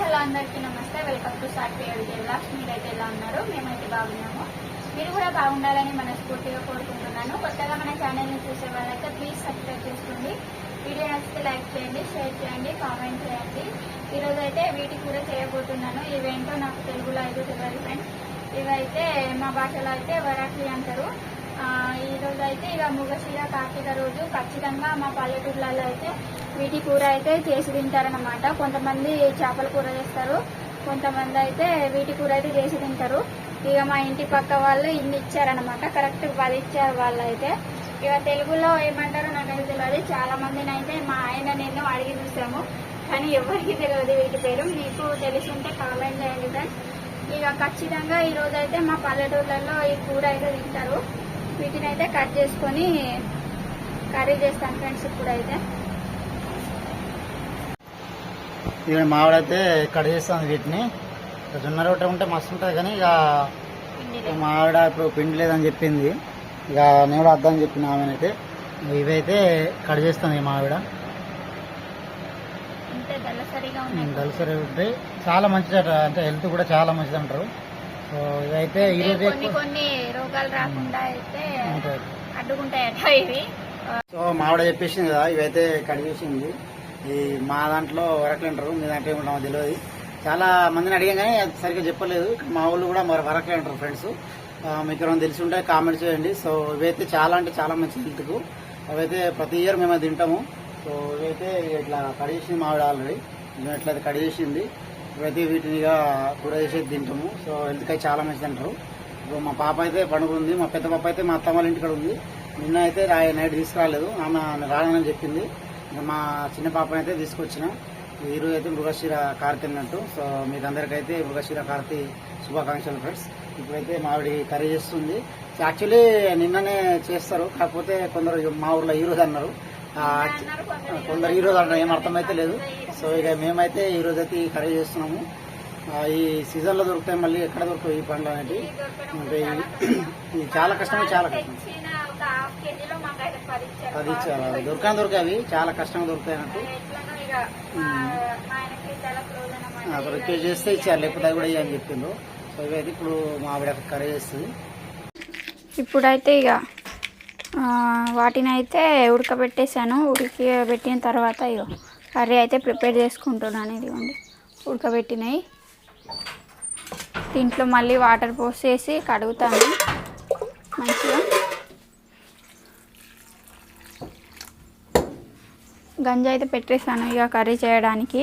Hello అందరికీ నమస్తే. Welcome to software విజయలాక్స్ మీరైతే ఎలా ఉన్నారు మేమైతే బాగున్నాము. మీరు కూడా బాగుండాలని మనస్ఫూర్తిగా కోరుకుంటున్నాను. కొత్తగా మన ఛానల్ని చూసే వాళ్ళైతే ప్లీజ్ సబ్స్క్రైబ్ చేసుకోండి. వీడియో నచ్చితే లైక్ చేయండి షేర్ చేయండి కామెంట్ చేయండి. ఈరోజు అయితే వీటి కూడా చేయబోతున్నాను. ఇవేంటో నాకు తెలుగులో అయితే తెలియదు ఫ్రెండ్స్ ఇవైతే మా భాషలో అయితే వరాఖి అంటారు. ఈరోజు అయితే ఇక ముగశిర కార్తీక రోజు. ఖచ్చితంగా మా పల్లెటూర్లలో అయితే వీటి కూర అయితే చేసి తింటారనమాట కొంతమంది చేపల కూర చేస్తారు. కొంతమంది అయితే వీటి కూర అయితే చేసి తింటారు. ఇక మా ఇంటి పక్క వాళ్ళు ఇన్ని ఇచ్చారనమాట కరెక్ట్ పది ఇచ్చారు వాళ్ళు అయితే ఇక తెలుగులో ఏమంటారో నాకైతే తెలియదు చాలా మందిని అయితే మా ఆయన నేను అడిగి చూసాము. కానీ ఎవరికి తెలియదు వీటి పేరు. మీకు తెలిసి ఉంటే కామెంట్ చేయండి ఫ్రెండ్స్ ఇక ఖచ్చితంగా ఈ రోజు అయితే మా పల్లెటూర్లలో ఈ కూర అయితే తింటారు. వీటిని అయితే కట్ చేసుకొని కర్రీ చేస్తాను ఫ్రెండ్స్ ఇప్పుడైతే. ఇక మావిడైతే కట్ చేస్తుంది వీటిని. జొన్న రొట్టె ఉంటే మస్తు ఉంటుంది కానీ ఇక ఇక మా ఆవిడ ఇప్పుడు పిండి లేదని చెప్పింది. ఇక నేను కూడా వద్దని చెప్పిన ఆమెనైతే. ఇవైతే కట్ చేస్తుంది మా ఆవిడ అంతే దళసరిగా ఉన్నాయి. దళసరి ఉంటాయి చాలా మంచిదట. అంటే హెల్త్ కూడా చాలా మంచిది అంటారు. సో ఇవైతే అంటే ఈరోజు కొన్ని రోగాలు రాకుండా అయితే అడ్డుకుంటాయట ఇవి. సో మావిడ చెప్పేసింది కదా ఇవైతే కట్ చేసింది. ఈ మా దాంట్లో వరకలు అంటారు మీ దాంట్లో ఏముంటామో తెలియదు చాలా మందిని అడిగాం కానీ అది సరిగ్గా చెప్పలేదు. మా వాళ్ళు కూడా మరి వరకలు అంటారు ఫ్రెండ్స్ మీకు ఏమైనా తెలిసి ఉంటే కామెంట్ చేయండి. సో ఇవైతే చాలా అంటే చాలా మంచి హెల్త్కు అవైతే ప్రతి ఇయర్ మేము తింటాము. సో ఇవైతే ఇట్లా కడిగేసింది చేసింది మావిడ ఆల్రెడీ మేము ఇట్లా కట్ చేసింది. ఇవైతే వీటిని కూడా చేసి చేసేది తింటాము. సో హెల్త్కి అయితే చాలా మంచిది అంటారు. ఇప్పుడు మా పాప అయితే పండుగ మా పెద్ద పాప అయితే మా అత్తమ్మ వాళ్ళ ఇంటికాడ ఉంది. నిన్న అయితే నైట్ తీసుకురాలేదు. ఆమె రానని చెప్పింది. మా చిన్న పాపని అయితే తీసుకొచ్చిన ఈరోజు అయితే మృగశిర కార్తి అన్నట్టు. సో మీకు అందరికైతే మృగశిర కార్తి శుభాకాంక్షలు ఫ్రెండ్స్ ఇప్పుడైతే మావిడి కర్రీ చేస్తుంది. యాక్చువల్లీ నిన్ననే చేస్తారు. కాకపోతే కొందరు మా ఊర్లో ఈరోజు అన్నారు. కొందరు ఈరోజు అన్నారు. ఏం అర్థమైతే లేదు. సో ఇక మేమైతే ఈరోజు అయితే ఈ కర్రీ చేస్తున్నాము. ఈ సీజన్లో దొరుకుతాయి మళ్ళీ ఎక్కడ దొరుకుతాయి ఈ పండ్లు అనేది? అంటే ఇది చాలా కష్టమే చాలా కష్టం. పది ఇచ్చారు దొరకని దొరికాయి అవి. చాలా కష్టంగా దొరుకుతాయి అన్నమాట ఒక కేజీ చేస్తే ఇచ్చారు. లేకపోతే కూడా ఇవ్వని చెప్పిండ్రు. సో ఇవైతే ఇప్పుడు మా ఆవిడ కర్రీ చేస్తుంది. ఇప్పుడైతే ఇక ఆ, వాటిని అయితే ఉడకబెట్టేశాను. ఉడికి పెట్టిన తర్వాత ఇక కర్రీ అయితే ప్రిపేర్ చేసుకుంటున్నాను ఇదిగోండి. ఉడకబెట్టినాయి దీంట్లో మళ్ళీ వాటర్ పోసేసి కడుగుతాను. మంచిగా గంజి అయితే పెట్టేస్తాను ఇక కర్రీ చేయడానికి.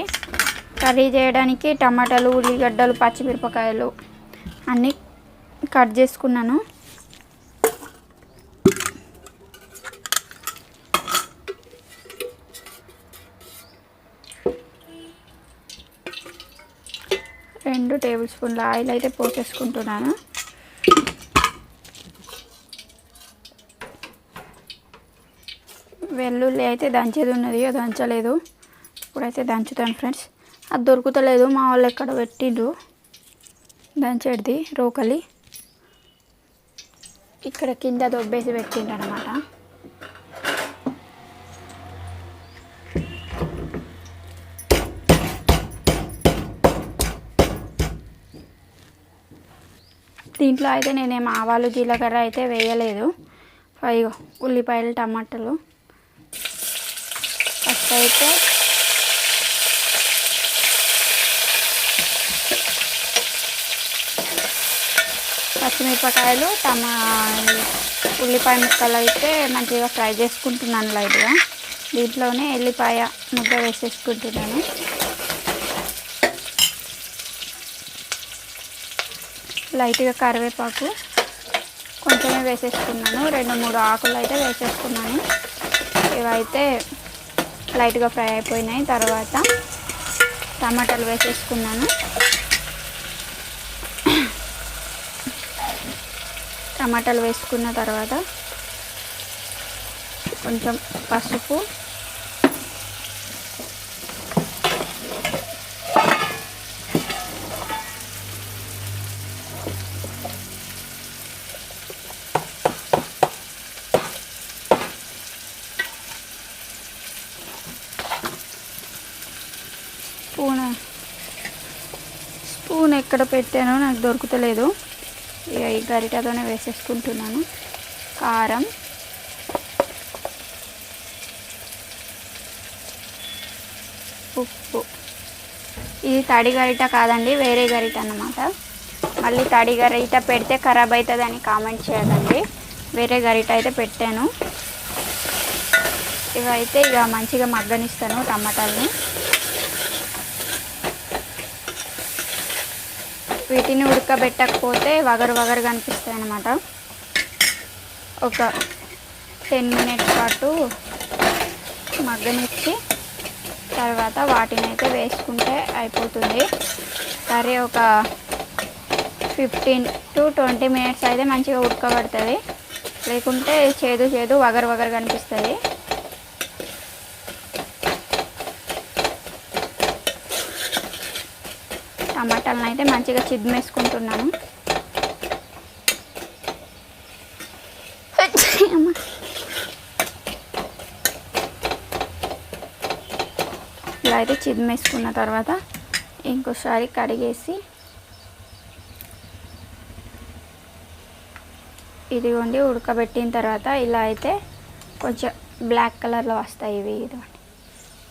కర్రీ చేయడానికి టమాటాలు ఉల్లిగడ్డలు పచ్చిమిరపకాయలు అన్నీ కట్ చేసుకున్నాను. రెండు టేబుల్ స్పూన్ల ఆయిల్ అయితే పోసేసుకుంటున్నాను. వెల్లుల్లి అయితే దంచేది ఉన్నది దంచలేదు. ఇప్పుడైతే దంచుతాను ఫ్రెండ్స్. అది దొరుకుతలేదు మా వాళ్ళు ఎక్కడ పెట్టిండ్రు? దంచేది రోకలి. ఇక్కడ కింద దొబ్బేసి పెట్టిండ్రు అనమాట దీంట్లో అయితే నేనేం ఆవాలు జీలకర్ర అయితే వేయలేదు. అయ్యో ఉల్లిపాయలు టమాటాలు. అయితే పచ్చిమిరపకాయలు టమా ఉల్లిపాయ ముక్కలు అయితే మంచిగా ఫ్రై చేసుకుంటున్నాను లైట్గా. దీంట్లోనే ఎల్లిపాయ ముద్ద వేసేసుకుంటున్నాను. లైట్గా కరివేపాకు కొంచెమే వేసేసుకున్నాను. రెండు మూడు ఆకులు అయితే వేసేసుకున్నాను. ఇవైతే లైట్గా ఫ్రై అయిపోయినాయి. తర్వాత టమాటాలు వేసేసుకున్నాను. టమాటాలు వేసుకున్న తర్వాత కొంచెం పసుపు స్పూన్ స్పూన్ ఎక్కడ పెట్టానో నాకు దొరుకుతలేదు. ఇక ఈ గరిటతోనే వేసేసుకుంటున్నాను. కారం. ఉప్పు. ఇది తడి గరిట కాదండి వేరే గరిట అన్నమాట. మళ్ళీ తడి గరిట పెడితే ఖరాబ్ అవుతుందని కామెంట్ చేయదండి వేరే గరిట అయితే పెట్టాను. ఇవైతే ఇక మంచిగా మగ్గనిస్తాను టమాటాలని. వీటిని ఉడకబెట్టకపోతే వగరు వగరు కనిపిస్తాయి అన్నమాట. ఒక టెన్ మినిట్స్ పాటు మగ్గనిచ్చి తర్వాత వాటిని అయితే వేసుకుంటే అయిపోతుంది. కర్రీ ఒక ఫిఫ్టీన్ టు ట్వంటీ మినిట్స్ అయితే మంచిగా ఉడకబడుతుంది. లేకుంటే చేదు చేదు వగరు వగరు కనిపిస్తుంది టమాటాలను అయితే మంచిగా చిద్మేసుకుంటున్నాను. ఇలా అయితే చిద్మేసుకున్న తర్వాత ఇంకోసారి కడిగేసి ఇదిగోండి ఉడకబెట్టిన తర్వాత ఇలా అయితే కొంచెం బ్లాక్ కలర్లో వస్తాయి ఇవి ఇదిగోండి.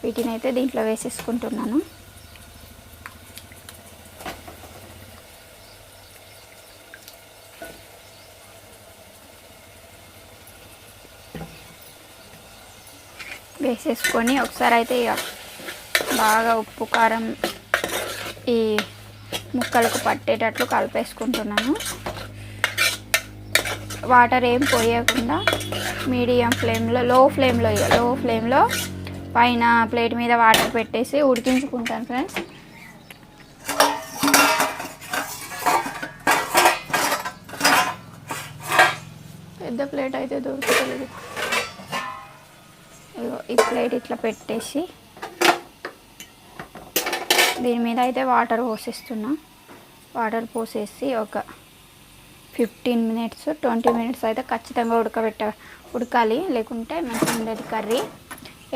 వీటిని అయితే దీంట్లో వేసేసుకుంటున్నాను. వేసేసుకొని ఒకసారి అయితే ఇక బాగా ఉప్పు కారం ఈ ముక్కలకు పట్టేటట్లు కలిపేసుకుంటున్నాను. వాటర్ ఏం పోయకుండా మీడియం ఫ్లేమ్లో లో ఫ్లేమ్లో ఇక లో ఫ్లేమ్లో పైన ప్లేట్ మీద వాటర్ పెట్టేసి ఉడికించుకుంటాను ఫ్రెండ్స్. పెద్ద ప్లేట్ అయితే దొరుకుతలేదు. ఈ ప్లేట్ ఇట్లా పెట్టేసి దీని మీద అయితే వాటర్ పోసేస్తున్నా. వాటర్ పోసేసి ఒక ఫిఫ్టీన్ మినిట్స్ ట్వంటీ మినిట్స్ అయితే ఖచ్చితంగా ఉడకబెట్ట ఉడకాలి. లేకుంటే మంచిగా ఉండేది కర్రీ.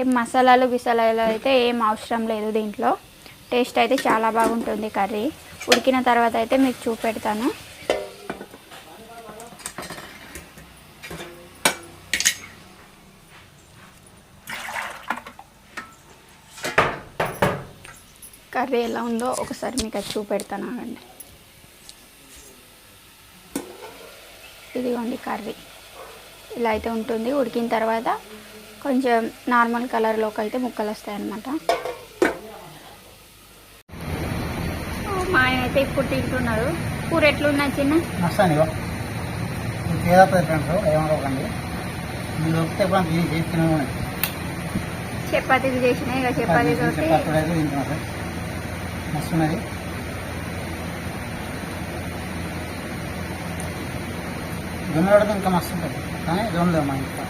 ఏం మసాలాలు గిసాలాలు అయితే ఏం అవసరం లేదు దీంట్లో. టేస్ట్ అయితే చాలా బాగుంటుంది కర్రీ. ఉడికిన తర్వాత అయితే మీకు చూపెడతాను. కర్రీ ఎలా ఉందో ఒకసారి మీకు అది చూపెడతాను ఆగండి. ఇదిగోండి కర్రీ. ఇలా అయితే ఉంటుంది. ఉడికిన తర్వాత కొంచెం నార్మల్ కలర్లోకి అయితే ముక్కలు వస్తాయి అన్నమాట మా ఆయన అయితే ఇప్పుడు తింటున్నారు కూర ఎట్లున్నా చిన్న? చపాతీలు చేసిన ఇక చపాతీ ఉన్నది జొన్న పడితే ఇంకా మస్తు ఉంటుంది. కానీ లేవు మా ఇంట్లో.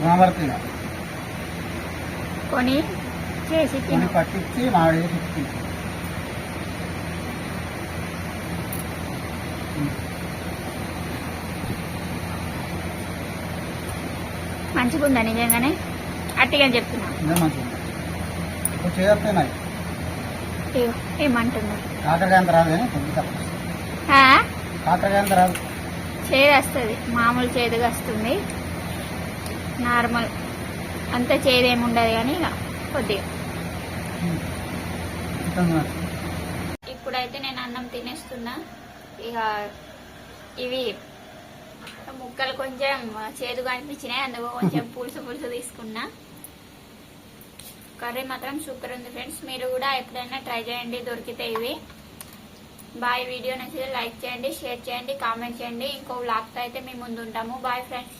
జొన్న పడుతుంది కొని చేసి పట్టించి మామిడి తిప్పి మంచిగా ఉందా నిజంగానే? అట్టిగా చెప్తున్నా. ఇదే మంచిది ఇప్పుడు చేయకపోతే మరి ఇగో ఏమంటున్నారు చేదు వస్తుంది మామూలు చేదుగా వస్తుంది నార్మల్. అంత చేదు ఏమి ఉండదు కానీ ఇక కొద్దిగా. ఇప్పుడైతే నేను అన్నం తినేస్తున్నా. ఇక ఇవి ముక్కలు కొంచెం చేదుగా అనిపించినాయి. అందుకు కొంచెం పులుసు పులుసు తీసుకున్నా. కర్రీ మాత్రం సూపర్ ఉంది ఫ్రెండ్స్. మీరు కూడా ఎప్పుడైనా ట్రై చేయండి దొరికితే ఇవి. బాయ్. వీడియో నచ్చితే లైక్ చేయండి షేర్ చేయండి కామెంట్ చేయండి. ఇంకో వ్లాగ్తో అయితే మేము ముందు ఉంటాము. Bye friends.